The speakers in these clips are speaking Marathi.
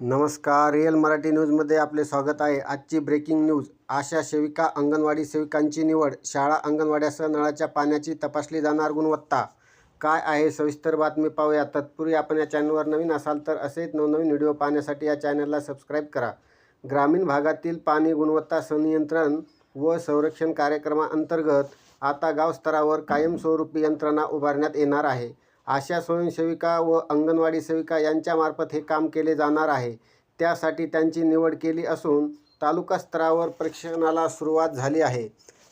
नमस्कार रिअल मराठी न्यूजमध्ये आपले स्वागत आहे. आजची ब्रेकिंग न्यूज आशा सेविका अंगणवाडी सेविकांची निवड शाळा अंगणवाड्यासह नळाच्या पाण्याची तपासली जाणार गुणवत्ता. काय आहे? सविस्तर बातमी पाहूया. तत्पूर्वी आपण या चॅनलवर नवीन असाल तर असेच नवनवीन व्हिडिओ पाहण्यासाठी या चॅनलला सबस्क्राईब करा. ग्रामीण भागातील पाणी गुणवत्ता संनियंत्रण व संरक्षण कार्यक्रमाअंतर्गत आता गाव स्तरावर कायमस्वरूपी यंत्रणा उभारण्यात येणार आहे. आशा स्वयंसेविका व अंगणवाडी सेविका यांच्यामार्फत हे काम केले जाणार आहे. त्यासाठी त्यांची निवड केली असून तालुका स्तरावर प्रशिक्षणाला सुरुवात झाली आहे.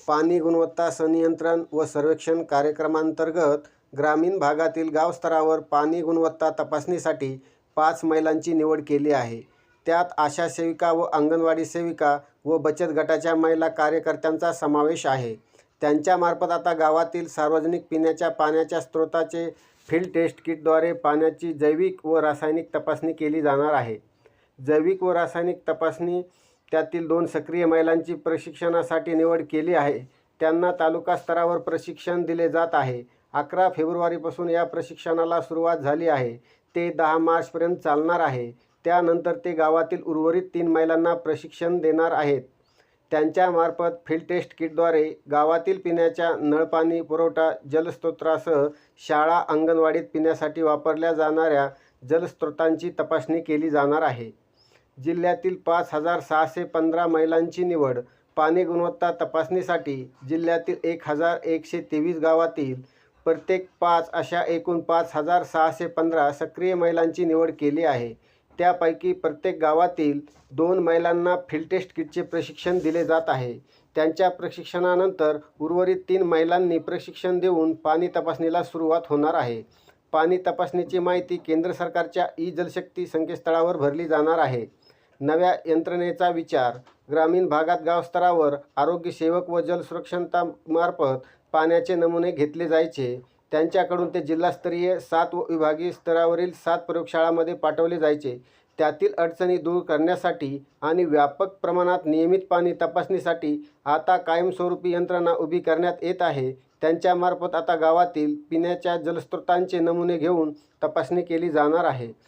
पाणी गुणवत्ता संनियंत्रण व सर्वेक्षण कार्यक्रमांतर्गत ग्रामीण भागातील गावस्तरावर पाणी गुणवत्ता तपासणीसाठी पाच महिलांची निवड केली आहे. त्यात आशा सेविका व अंगणवाडी सेविका व बचत गटाच्या महिला कार्यकर्त्यांचा समावेश आहे. त्यांच्यामार्फत आता गावातील सार्वजनिक पिण्याच्या पाण्याच्या स्रोताचे फील्ड टेस्ट किटद्वारे पाण्याची जैविक व रासायनिक तपासणी केली जाणार आहे. जैविक व रासायनिक तपासणी त्यातील दोन सक्रिय महिलांची प्रशिक्षणासाठी निवड केली आहे. त्यांना तालुका स्तरावर प्रशिक्षण दिले जात आहे. अकरा फेब्रुवारीपासून या प्रशिक्षणाला सुरुवात झाली आहे. ते दहा मार्चपर्यंत चालणार आहे. त्यानंतर ते गावातील उर्वरित तीन महिलांना प्रशिक्षण देणार आहेत. त्यांच्यामार्फत फील्ड टेस्ट किटद्वारे गावातील पिण्याच्या नळपाणी पुरवठा जलस्रोतासह शाळा अंगणवाडीत पिण्यासाठी वापरल्या जाणाऱ्या जलस्रोतांची तपासणी केली जाणार आहे. जिल्ह्यातील पाच हजार सहाशे पंधरा महिलांची निवड पाणी गुणवत्ता तपासणीसाठी जिल्ह्यातील एक हजार एकशे तेवीस गावातील प्रत्येक पाच अशा एकूण पाच हजार सहाशे पंधरा सक्रिय महिलांची निवड केली आहे. त्यापैकी प्रत्येक गावातील दोन महिलांना फील्ड टेस्ट किटचे प्रशिक्षण दिले जात आहे. त्यांच्या प्रशिक्षणानंतर उर्वरित तीन महिलांनी प्रशिक्षण देऊन पाणी तपासणीला सुरुवात होणार आहे. पाणी तपासणीची माहिती केंद्र सरकारच्या ई जलशक्ती संकेतस्थळावर भरली जाणार आहे. नव्या यंत्रणेचा विचार ग्रामीण भागात गावस्तरावर आरोग्यसेवक आरोग्य सेवक व जलसुरक्षतामार्फत पाण्याचे नमुने घेतले जायचे. त्यांच्याकडून ते जिल्हास्तरीय सात व विभागीय स्तरावरील सात प्रयोगशाळांमध्ये पाठवले जायचे. त्यातील अडचणी दूर करण्यासाठी आणि व्यापक प्रमाणात नियमित पाणी तपासणीसाठी आता कायमस्वरूपी यंत्रणा उभी करण्यात येत आहे. त्यांच्यामार्फत आता गावातील पिण्याच्या जलस्रोतांचे नमुने घेऊन तपासणी केली जाणार आहे.